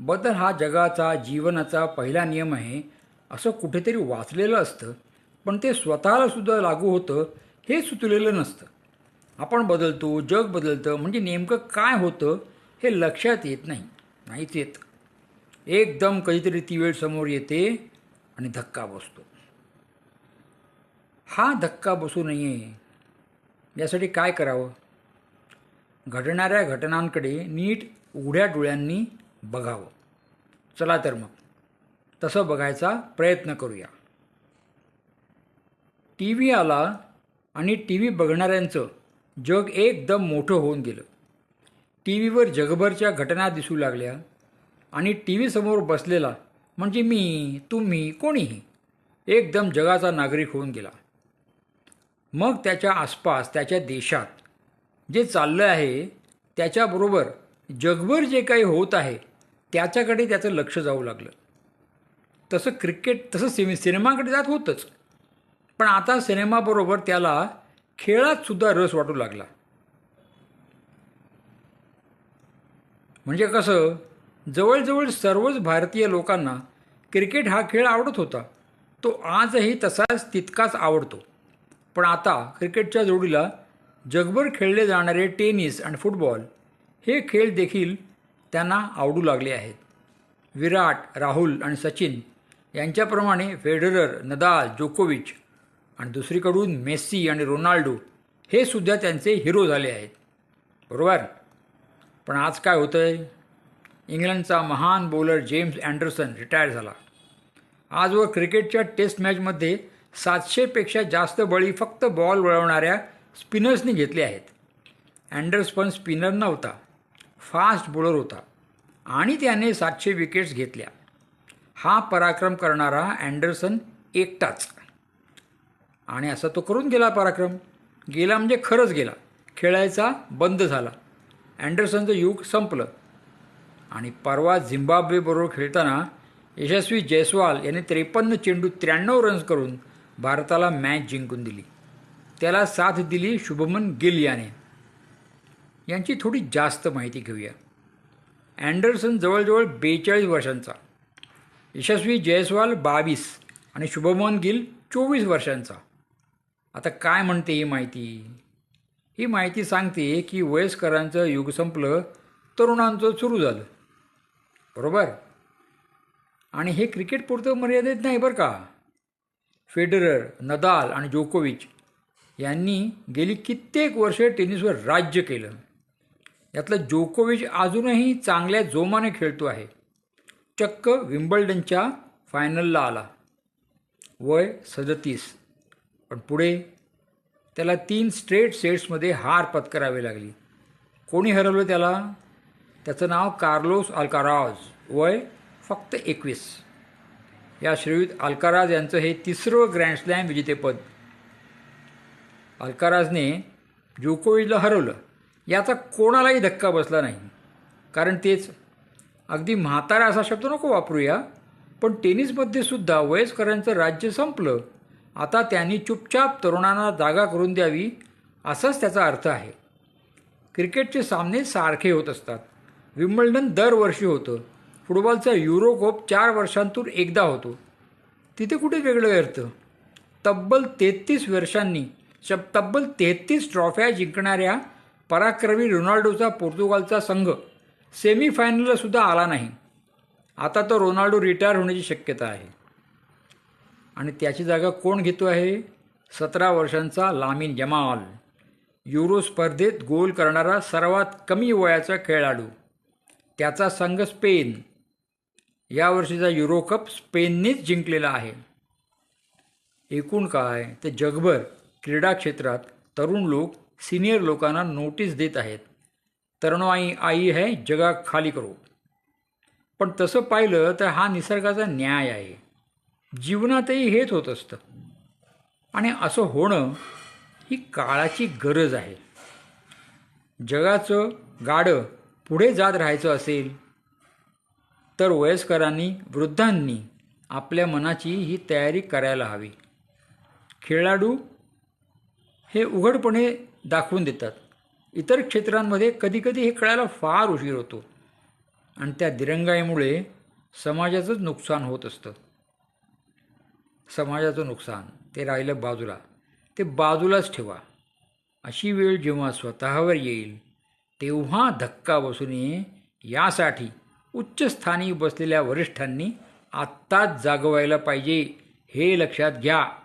बदल हा जगाचा जीवनाचा पहिला नियम आहे असं कुठेतरी वाचलेलं असतं पण ते स्वतःला सुद्धा लागू होतं हे सुचलेलं नसतं. आपण बदलतो जग बदलतं म्हणजे नेमकं काय होतं हे लक्षात येत नाही नाहीच येत. एकदम कधीतरी ती वेळ समोर येते आणि धक्का बसतो. हा धक्का बसू नये. यासाठी काय करावं? घडणाऱ्या घटनांकडे नीट उघड्या डोळ्यांनी बघावं. चला तर मग. तसं बघायचा प्रयत्न करूया. टी व्ही आला आणि टी व्ही बघणाऱ्यांचं जग एकदम मोठं होऊन गेलं. टी व्हीवर जगभरच्या घटना दिसू लागल्या आणि टी व्हीसमोर बसलेला म्हणजे मी तुम्ही कोणीही एकदम जगाचा नागरिक होऊन गेला. मग त्याच्या आसपास त्याच्या देशात जे चाललं आहे त्याच्याबरोबर जगभर जे काही होत आहे त्याच्याकडे त्याचं लक्ष जाऊ लागलं. तसं क्रिकेट तसं सिने सिनेमाकडे जात होतंच. पण आता सिनेमाबरोबर त्याला खेळातसुद्धा रस वाटू लागला. म्हणजे कसं जवळजवळ सर्वच भारतीय लोकांना क्रिकेट हा खेळ आवडत होता. तो आजही तसाच तितकाच आवडतो. पण आता क्रिकेटच्या जोडीला जगभर खेळले जाणारे टेनिस आणि फुटबॉल हे खेळ देखील त्यांना आवडू लागले आहेत. विराट राहुल आणि सचिन यांच्याप्रमाणे फेडरर नदाल जोकोविच आणि दुसरीकडून मेस्सी आणि रोनाल्डो हे सुद्धा त्यांचे हिरो झाले आहेत. बरोबर? पण आज काय होतं आहे इंग्लंडचा महान बॉलर जेम्स अँडरसन रिटायर झाला. आजवर क्रिकेटच्या टेस्ट मॅचमध्ये सातशेपेक्षा जास्त बळी फक्त बॉल वळवणाऱ्या स्पिनर्सनी घेतले आहेत. अँडर्स पण स्पिनर नव्हता. फास्ट बॉलर होता आणि त्याने सातशे विकेट्स घेतल्या. हा पराक्रम करणारा अँडरसन एकटाच. आणि असा तो करून गेला पराक्रम. गेला म्हणजे खरंच गेला. खेळायचा बंद झाला. अँडरसनचं युग संपलं. आणि परवा झिम्बाब्वेबरोबर खेळताना यशस्वी जयस्वाल याने त्रेपन्न चेंडू त्र्याण्णव रन्स करून भारताला मॅच जिंकून दिली. त्याला साथ दिली शुभमन गिल याने. यांची थोडी जास्त माहिती घेऊया. अँडरसन जवळजवळ बेचाळीस वर्षांचा यशस्वी जयस्वाल बावीस आणि शुभमन गिल चोवीस वर्षांचा. आता काय म्हणते ही माहिती? ही माहिती सांगते की वयस्करांचं युग संपलं तरुणांचं सुरू झालं. बरोबर? आणि हे क्रिकेट पुरतं मर्यादित नाही बरं का? फेडरर नदाल आणि जोकोविच यांनी गेली कित्येक वर्षे टेनिसवर राज्य केलं. यातलं जोकोविच अजूनही चांगल्या जोमाने खेळतो आहे. चक्क विम्बल्डनच्या फायनलला आला. वय सदतीस. पण पुढे त्याला तीन स्ट्रेट सेट्समध्ये हार पत्करावी लागली. कोणी हरवलं त्याला? त्याचं नाव कार्लोस अल्काराज. वय फक्त एकवीस. या श्रीयुत अल्काराज यांचं हे तिसरं ग्रँडस्लॅम विजेतेपद. अल्काराजने जोकोविजला हरवलं. याचा कोणालाही धक्का बसला नाही. कारण तेच अगदी म्हातारा असा शब्द नको वापरूया पण टेनिसमध्ये सुद्धा वयस्करांचं राज्य संपलं आता त्यांनी चुपचाप तरुणांना जागा करून द्यावी असाच त्याचा अर्थ आहे. क्रिकेटचे सामने सारखे होत असतात. विम्बल्डन दरवर्षी होतं. फुटबॉलचा युरो कप चार वर्षांतून एकदा होतो. तिथे कुठे वेगळं अर्थ तब्बल तेहतीस वर्षांनी शब तब्बल तेहतीस ट्रॉफ्या जिंकणाऱ्या पराक्रमी रोनाल्डोचा पोर्तुगालचा संघ सेमीफायनलला सुद्धा आला नाही. आता तो रोनाल्डो रिटायर होण्याची शक्यता आहे. आणि त्याची जागा कोण घेतो आहे? सतरा वर्षांचा लामीन जमाल. युरो स्पर्धेत गोल करणारा सर्वात कमी वयाचा खेळाडू. त्याचा संघ स्पेन. यावर्षीचा युरो कप स्पेननेच जिंकलेला आहे. एकूण काय? ते जगभर क्रीडा क्षेत्रात तरुण लोक सिनियर लोकांना नोटीस देत आहेत. तरुणाई आई है जगा खाली करू. पण तसं पाहिलं तर हा निसर्गाचा न्याय आहे. जीवनातही हेच होत असतं. आणि असं होणं ही काळाची गरज आहे. जगाचं गाडं पुढे जात राहायचं असेल तर वयस्करांनी वृद्धांनी आपल्या मनाची ही तयारी करायला हवी. खेळाडू हे उघडपणे दाखवून देतात. इतर क्षेत्रांमध्ये कधीकधी हे कळायला फार उशीर होतो. आणि त्या दिरंगाईमुळे समाजाचंच नुकसान होत असतं. समाजाचं नुकसान ते राहिलं बाजूला. ते बाजूलाच ठेवा. अशी वेळ जेव्हा स्वतःवर येईल तेव्हा धक्का बसू नये यासाठी उच्चस्थानी बसलेल्या वरिष्ठांनी आत्ताच जागवायला पाहिजे हे लक्षात घ्या.